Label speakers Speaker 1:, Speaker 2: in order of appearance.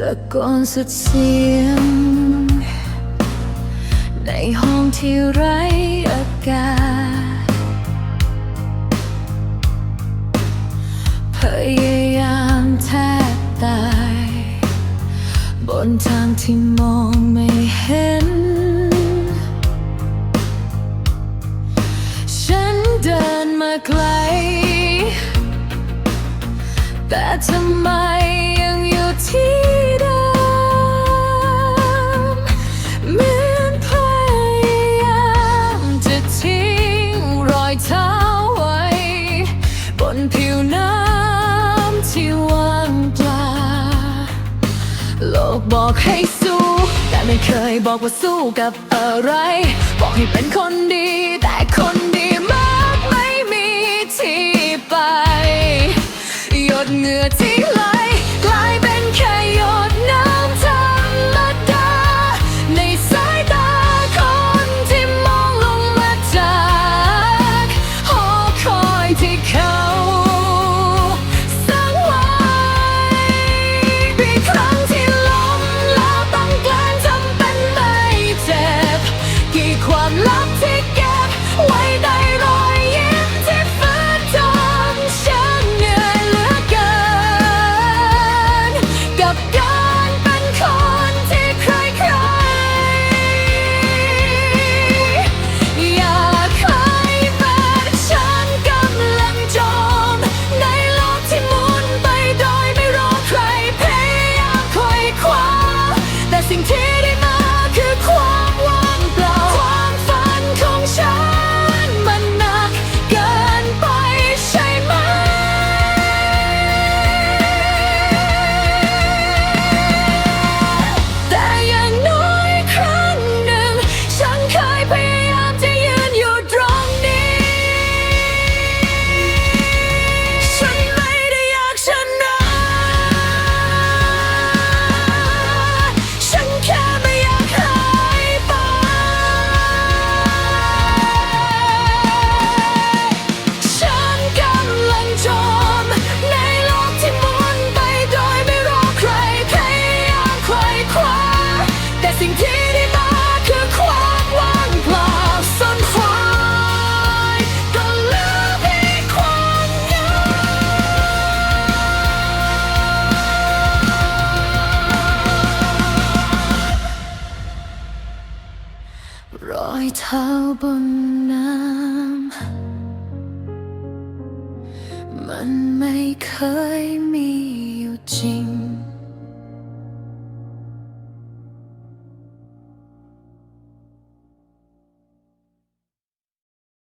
Speaker 1: แต่กอนสุดเสียง ในห้องที่ไร้อากาศพยายามแทบตาย บนทางที่มองไม่เห็น ฉันเดินมาไกล แต่ทำไมยังอยู่ที่ กบอกให้สู้ แต่ไม่เคยบอกว่าสู้กับอะไร บอกให้เป็นคนดี แต่คนดีมากไม่มีที่ไป หยดเหงื่อที่ รอยเท้าบนน้ำ มันไม่เคยมีอยู่จริง